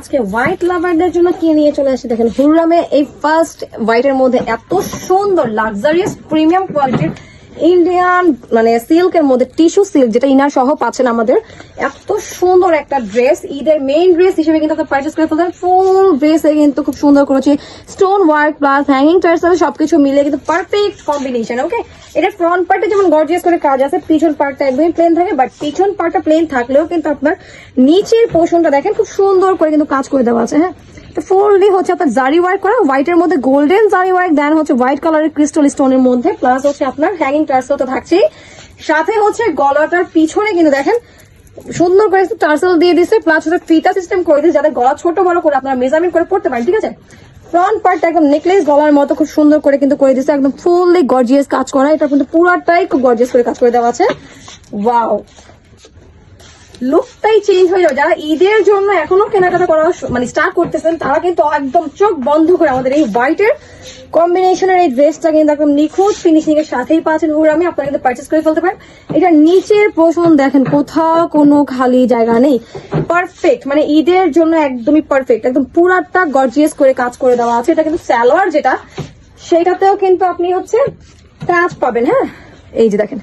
আজকে হোয়াইট লাভারদের জন্য কি নিয়ে চলে আসছে দেখেন, হুররামে এই ফার্স্ট হোয়াইটের মধ্যে এত সুন্দর লাক্সারিয়াস প্রিমিয়াম কোয়ালিটির ইন্ডিয়ান মানে সিল্কের মধ্যে টিস্যু সিল্ক যেটা ইনার সহ পাচ্ছেন আমাদের, এত সুন্দর একটা ড্রেস ঈদের মেইন ড্রেস হিসেবে কিন্তু পার্চেস করে ফেলতে ফুল ড্রেসে কিন্তু খুব সুন্দর করেছে stone work plus hanging tassel সবকিছু মিলে কিন্তু পারফেক্ট কম্বিনেশন ওকে এটা ফ্রন্ট পার্টে যেমন গর্জিয়াস করে কাজ আছে, পিছন পার্টটা একদমই প্লেন থাকে বাট পিছন পার্টটা প্লেন থাকলেও কিন্তু আপনার নিচের পোর্শনটা দেখেন, খুব সুন্দর করে কিন্তু কাজ করে দেওয়া আছে হ্যাঁ? তো ফুললি হচ্ছে আপনার জারি ওয়ার্ক করা। হোয়াইটের মধ্যে গোল্ডেন জারি ওয়ার্ক দেন হচ্ছে হোয়াইট কালারের ক্রিস্টাল স্টোনের মধ্যে প্লাস হচ্ছে আপনার হ্যাঙ্গিং টার্সেল তো থাকছেই। সাথে হচ্ছে গলাটার পিছনে কিন্তু দেখেন, সুন্দর করে টার্সেল দিয়ে দিচ্ছে প্লাস হচ্ছে ফিতা সিস্টেম করে দিচ্ছে যাতে গলা ছোট বড় করে আপনারা মেজারমেন্ট করে পড়তে পারেন, ঠিক আছে? ফ্রন্ট পার্টটা একদম নেকলেস গলার মতো খুব সুন্দর করে কিন্তু করে দিচ্ছে একদম ফুললি গর্জিয়াস কাজ করা। এটা কিন্তু পুরাটাই খুব গর্জিয়াস করে কাজ করে দেওয়া আছে। ওয়াও লুকটাই চেঞ্জ হয়ে যাবে। যারা ঈদের জন্য এখনও কেনাকাটা করা মানে স্টার্ট করতেছেন, তারা কিন্তু একদম চোখ বন্ধ করে আমাদের এই হোয়াইটের কম্বিনেশনের এই ড্রেসটা কিন্তু একদম নিখুঁত ফিনিশিং এর সাথেই পাচ্ছেন হুরামি আপনারা কিন্তু পারচেস করে ফেলতে পারেন। এটা নিচের পোষণ দেখেন, কোথাও কোনো খালি জায়গা নেই। পারফেক্ট মানে ঈদের জন্য একদমই পারফেক্ট একদম পুরাটা গর্জিয়াস করে কাজ করে দেওয়া আছে। এটা কিন্তু স্যালোয়ার যেটা, সেটাতেও কিন্তু আপনি হচ্ছে কাজ পাবেন হ্যাঁ? এই যে দেখেন।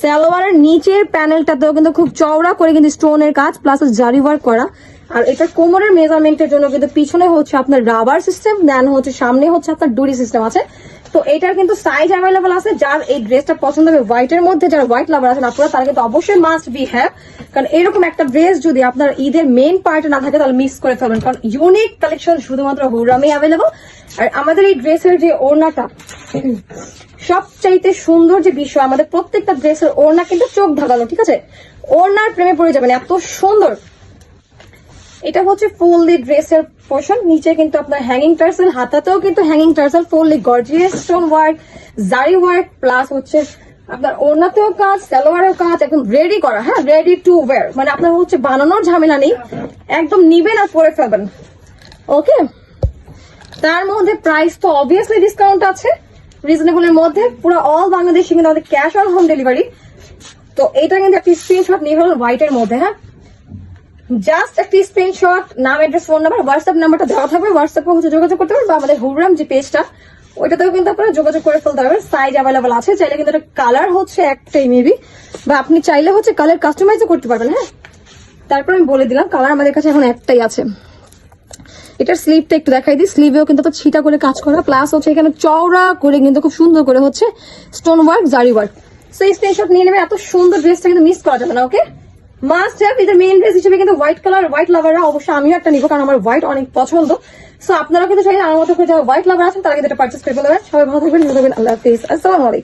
সালোয়ারের নিচের প্যানেলটাতেও কিন্তু খুব চওড়া করে কিন্তু স্টোনের কাজ প্লাস জারি ওয়ার্ক করা। আর এটা কোমরের মেজারমেন্টের জন্য কিন্তু পিছনে হচ্ছে আপনার রাবার সিস্টেম দেন হচ্ছে সামনে হচ্ছে আপনার ডুরি সিস্টেম আছে। তো এটার কিন্তু সাইজ অ্যাভেলেবল আছে, যার এই ড্রেসটা পছন্দ হবে হোয়াইটের মধ্যে যারা হোয়াইট লাভার আছেন আপনারা, তারা কিন্তু অবশ্যই মাস্ট বি হ্যাভ কারণ এরকম একটা ড্রেস যদি আপনার ঈদের মেইন পার্টে না থাকে, তাহলে মিস করে ফেলবেন। কারণ ইউনিক কালেকশন শুধুমাত্র হুরামে অ্যাভেলেবল আর আমাদের এই ড্রেসের যে ওড়নাটা সবচাইতে সুন্দর যে বিষয়, আমাদের প্রত্যেকটা ড্রেসের ওড়না কিন্তু চোখ ঢাকানো, ঠিক আছে? ওড়নার প্রেমে পড়ে যাবেন, এত সুন্দর। এটা হচ্ছে ফুললি ড্রেসের পোর্শন, নিচে কিন্তু আপনার হ্যাঙ্গিং টার্সেল হাতাতেও কিন্তু hanging tassel fully gorgeous stone work zari work plus হচ্ছে আপনার ওড়নাতেও কাজ, সালোয়ারেও কাজ, একদম রেডি করা হ্যাঁ? রেডি টু ওয়ার মানে আপনার হচ্ছে বানানোর ঝামেলা নেই, একদম নিবেন আর পরে ফেলবেন। ওকে তার মধ্যে প্রাইস তো অবভিয়াসলি ডিসকাউন্ট আছে। রিজনেবল এর মধ্যে পুরো অল বাংলাদেশে কিন্তু আমাদের ক্যাশ অন হোম ডেলিভারি তো এটা কিন্তু একটি স্ক্রিনশট নিয়ে হলো হোয়াইটের মধ্যে হ্যাঁ? জাস্ট একটি স্ক্রিনশট নাম অ্যাড্রেস ফোন নাম্বার হোয়াটসঅ্যাপ নাম্বারটা দেওয়া থাকবে। হোয়াটসঅ্যাপে হচ্ছে যোগাযোগ করতে পারবেন বা আমাদের হুবরাম যে পেজটা ওইটাতেও কিন্তু আপনারা যোগাযোগ করে ফেলতে পারবেন। সাইজ অ্যাভেলেবল আছে, চাইলে কিন্তু কালার হচ্ছে একটাই মেবি বা আপনি চাইলে হচ্ছে কালার কাস্টমাইজও করতে পারবেন হ্যাঁ? তারপর আমি বলে দিলাম কালার আমাদের কাছে এখন একটাই আছে। এটার স্লিভটা একটু দেখাই দিই। স্লিভেও কিন্তু ছিটা করে কাজ করা। প্লাস হচ্ছে এখানে চওড়া করে কিন্তু খুব সুন্দর করে হচ্ছে স্টোন ওয়ার্ক জারি ওয়ার্ক সেই স্ক্রিনশট নিয়ে নেবে। এত সুন্দর ড্রেসটা কিন্তু মিস করা যাবে না ওকে মাস্ট হ্যাভ এটা মেইন ড্রেস হিসেবে কিন্তু হোয়াইট কালার হোয়াইট লাভাররা অবশ্যই আমিও একটা নিবো, কারণ আমার হোয়াইট অনেক পছন্দ। সো আপনারা কিন্তু চাইলে আমার মতো করে যারা হোয়াইট লাভার আছেন, তারা কিন্তু এটা পার্চেস করে ফেলবেন সবাই ভালো থাকবেন ভালো থাকবেন। আল্লাহ হাফিজ। আসসালামু আলাইকুম।